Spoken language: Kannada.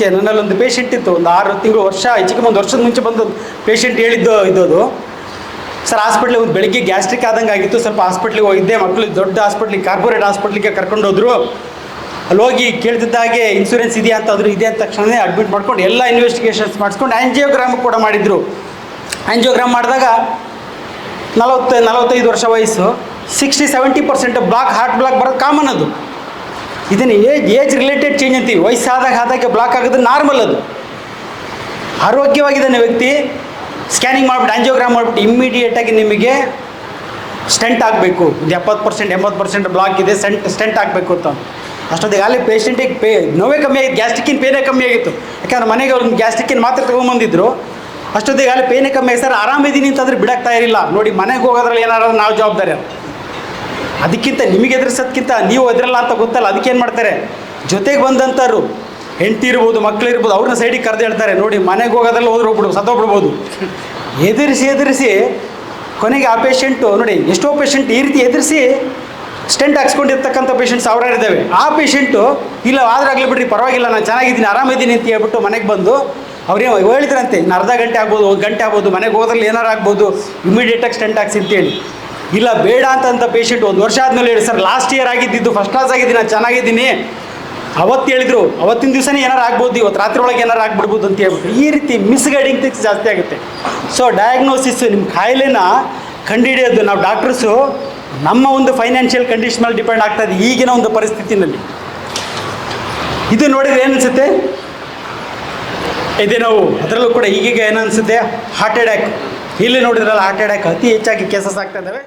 ಮುಂಚೆ ನನ್ನಲ್ಲಿ ಒಂದು ಪೇಷಂಟ್ ಇತ್ತು, ಒಂದು ಆರು ತಿಂಗಳು ವರ್ಷ ಹೆಚ್ಚಿಗೆ ಒಂದು ವರ್ಷದ ಮುಂಚೆ ಬಂದು ಪೇಷಂಟ್ ಹೇಳಿದ್ದು ಇದ್ದದು ಸರ್ ಹಾಸ್ಪಿಟ್ಲಿಗೆ ಒಂದು ಬೆಳಿಗ್ಗೆ ಗ್ಯಾಸ್ಟ್ರಿಕ್ ಆದಂಗೆ ಆಗಿತ್ತು. ಸ್ವಲ್ಪ ಹಾಸ್ಪಿಟ್ಲಿಗೆ ಹೋಗಿದ್ದೆ. ಮಕ್ಕಳು ದೊಡ್ಡ ಹಾಸ್ಪಿಟ್ಲಿಗೆ ಕಾರ್ಪೊರೇಟ್ ಹಾಸ್ಪಿಟ್ಲಿಗೆ ಕರ್ಕೊಂಡು ಹೋದ್ರು. ಅಲ್ಲಿ ಹೋಗಿ ಕೇಳ್ತಿದ್ದಾಗೆ ಇನ್ಸೂರೆನ್ಸ್ ಇದೆಯಾ ಅಂತ ಆದರೂ ಇದೆ ಅಂತ ತಕ್ಷಣವೇ ಅಡ್ಮಿಟ್ ಮಾಡ್ಕೊಂಡು ಎಲ್ಲ ಇನ್ವೆಸ್ಟಿಗೇಷನ್ಸ್ ಮಾಡಿಸ್ಕೊಂಡು ಆ್ಯಂಜಿಯೋಗ್ರಾಮ್ ಕೂಡ ಮಾಡಿದರು. ಆ್ಯಂಜಿಯೋಗ್ರಾಮ್ ಮಾಡಿದಾಗ ನಲವತ್ತು, ನಲವತ್ತೈದು ವರ್ಷ ವಯಸ್ಸು sixty seventy percent block heart block ಬರೋದು ಕಾಮನ್ ಅದು. ಇದನ್ನು ಏಜ್ ಏಜ್ ರಿಲೇಟೆಡ್ ಚೇಂಜ್ ಅಂತೀವಿ. ವಯಸ್ಸಾದಾಗ ಆದಾಗೆ ಬ್ಲಾಕ್ ಆಗೋದು ನಾರ್ಮಲ್ ಅದು. ಆರೋಗ್ಯವಾಗಿದ್ದಾನೆ ವ್ಯಕ್ತಿ ಸ್ಕ್ಯಾನಿಂಗ್ ಮಾಡಿಬಿಟ್ಟು ಆಂಜಿಯೋಗ್ರಾಮ್ ಮಾಡಿಬಿಟ್ಟು ಇಮ್ಮಿಡಿಯೇಟಾಗಿ ನಿಮಗೆ ಸ್ಟೆಂಟ್ ಆಗಬೇಕು. ಇದು ಎಪ್ಪತ್ತು ಪರ್ಸೆಂಟ್ ಎಂಬತ್ತು ಪರ್ಸೆಂಟ್ ಬ್ಲಾಕ್ ಇದೆ ಸೆಂಟ್ ಸ್ಟೆಂಟ್ ಆಗಬೇಕು ಅಂತ. ಅಷ್ಟೊತ್ತಿಗೆ ಅಲ್ಲಿ ಪೇಷಂಟಿಗೆ ಪೇ ನೋವೇ ಕಮ್ಮಿ ಆಗಿತ್ತು. ಗ್ಯಾಸ್ಟಿಕ್ಕಿನ ಪೇನೇ ಕಮ್ಮಿ ಆಗಿತ್ತು. ಯಾಕಂದ್ರೆ ಮನೆಗೆ ಅವ್ರು ಗ್ಯಾಸ್ಟ್ರಿಕ್ಕಿನ ಮಾತ್ರ ತೊಗೊಂಬಂದಿದ್ರು. ಅಷ್ಟೊತ್ತಿಗೆ ಅಲ್ಲಿ ಪೇನೇ ಕಮ್ಮಿ ಆಗಿ, ಸರ್, ಆರಾಮಿದ್ದೀನಿ ಅಂತಂದ್ರೆ ಬಿಡಕ್ತಾ ಇರಲಿಲ್ಲ ನೋಡಿ, ಮನೆಗೆ ಹೋಗೋದ್ರಲ್ಲಿ ಏನಾರು ನಾವು ಜವಾಬ್ದಾರಿ ಅದಕ್ಕಿಂತ ನಿಮಗೆ ಎದುರಿಸೋದ್ಕಿಂತ ನೀವು ಎದುರಲ್ಲ ಅಂತ ಗೊತ್ತಲ್ಲ ಅದಕ್ಕೇನು ಮಾಡ್ತಾರೆ? ಜೊತೆಗೆ ಬಂದಂಥವ್ರು ಹೆಂಡತಿ ಇರ್ಬೋದು ಮಕ್ಕಳು ಇರ್ಬೋದು, ಅವ್ರನ್ನ ಸೈಡಿಗೆ ಕರೆದು ಹೇಳ್ತಾರೆ, ನೋಡಿ, ಮನೆಗೆ ಹೋಗೋದೆಲ್ಲ ಹೋದ್ರೆ ಹೋಗ್ಬಿಡು, ಸತ್ತೋಗ್ಬಿಡ್ಬೋದು. ಎದುರಿಸಿ ಎದುರಿಸಿ, ಕೊನೆಗೆ ಆ ಪೇಷಂಟು ನೋಡಿ, ಎಷ್ಟೋ ಪೇಷಂಟ್ ಈ ರೀತಿ ಎದುರಿಸಿ ಸ್ಟೆಂಟ್ ಹಾಕ್ಸ್ಕೊಂಡಿರ್ತಕ್ಕಂಥ ಪೇಷಂಟ್ ಸಾವಿರಾರು ಇದ್ದಾವೆ. ಆ ಪೇಷಂಟು ಇಲ್ಲ, ಆದ್ರಾಗಲಿ ಬಿಡ್ರಿ, ಪರವಾಗಿಲ್ಲ, ನಾನು ಚೆನ್ನಾಗಿದ್ದೀನಿ, ಆರಾಮಿದ್ದೀನಿ ಅಂತ ಹೇಳ್ಬಿಟ್ಟು ಮನೆಗೆ ಬಂದು ಅವ್ರೇನು ಹೇಳಿದ್ರಂತೆ, ಇನ್ನು ಅರ್ಧ ಗಂಟೆ ಆಗ್ಬೋದು, ಒಂದು ಗಂಟೆ ಆಗ್ಬೋದು, ಮನೆಗೆ ಹೋದ್ರಲ್ಲಿ ಏನಾರು ಆಗ್ಬೋದು ಇಮಿಡಿಯೇಟಾಗಿ ಸ್ಟೆಂಟ್ ಹಾಕ್ಸಿ ಅಂತೇಳಿ. ಇಲ್ಲ, ಬೇಡ ಅಂತ ಪೇಷಂಟ್ ಒಂದು ವರ್ಷ ಆದಮೇಲೆ ಹೇಳಿ, ಸರ್ ಲಾಸ್ಟ್ ಇಯರ್ ಆಗಿದ್ದಿದ್ದು ಫಸ್ಟ್ ಕ್ಲಾಸ್ ಆಗಿದ್ದೀನಿ, ನಾನು ಚೆನ್ನಾಗಿದ್ದೀನಿ. ಅವತ್ತು ಹೇಳಿದ್ರು, ಅವತ್ತಿನ ದಿವಸನೇ ಏನಾರು ಆಗ್ಬೋದು ಇವತ್ತು ರಾತ್ರಿ ಒಳಗೆ ಏನಾರು ಆಗ್ಬಿಡ್ಬೋದು ಅಂತ ಹೇಳ್ಬಿಟ್ಟು, ಈ ರೀತಿ ಮಿಸ್ಗೈಡಿಂಗ್ ಥಿಂಗ್ಸ್ ಜಾಸ್ತಿ ಆಗುತ್ತೆ. ಸೊ ಡಯಾಗ್ನೋಸಿಸ್ ನಿಮ್ಮ ಕಾಯಿಲೆನ ಕಂಡುಹಿಡಿಯೋದು, ನಾವು ಡಾಕ್ಟರ್ಸು ನಮ್ಮ ಒಂದು ಫೈನಾನ್ಷಿಯಲ್ ಕಂಡೀಷನ್ ಮೇಲೆ ಡಿಪೆಂಡ್ ಇದೆ, ಈಗಿನ ಒಂದು ಪರಿಸ್ಥಿತಿನಲ್ಲಿ. ಇದು ನೋಡಿದ್ರೆ ಏನು ಅನಿಸುತ್ತೆ ಇದೆ ನಾವು. ಅದರಲ್ಲೂ ಕೂಡ ಈಗೀಗ ಏನನ್ಸುತ್ತೆ? ಹಾರ್ಟ್ ಅಟ್ಯಾಕ್ ಇಲ್ಲಿ ನೋಡಿದ್ರಲ್ಲ ಹಾರ್ಟ್ ಅಟ್ಯಾಕ್ ಅತಿ ಹೆಚ್ಚಾಗಿ ಕೇಸಸ್ ಆಗ್ತಾ ಇದ್ದಾವೆ.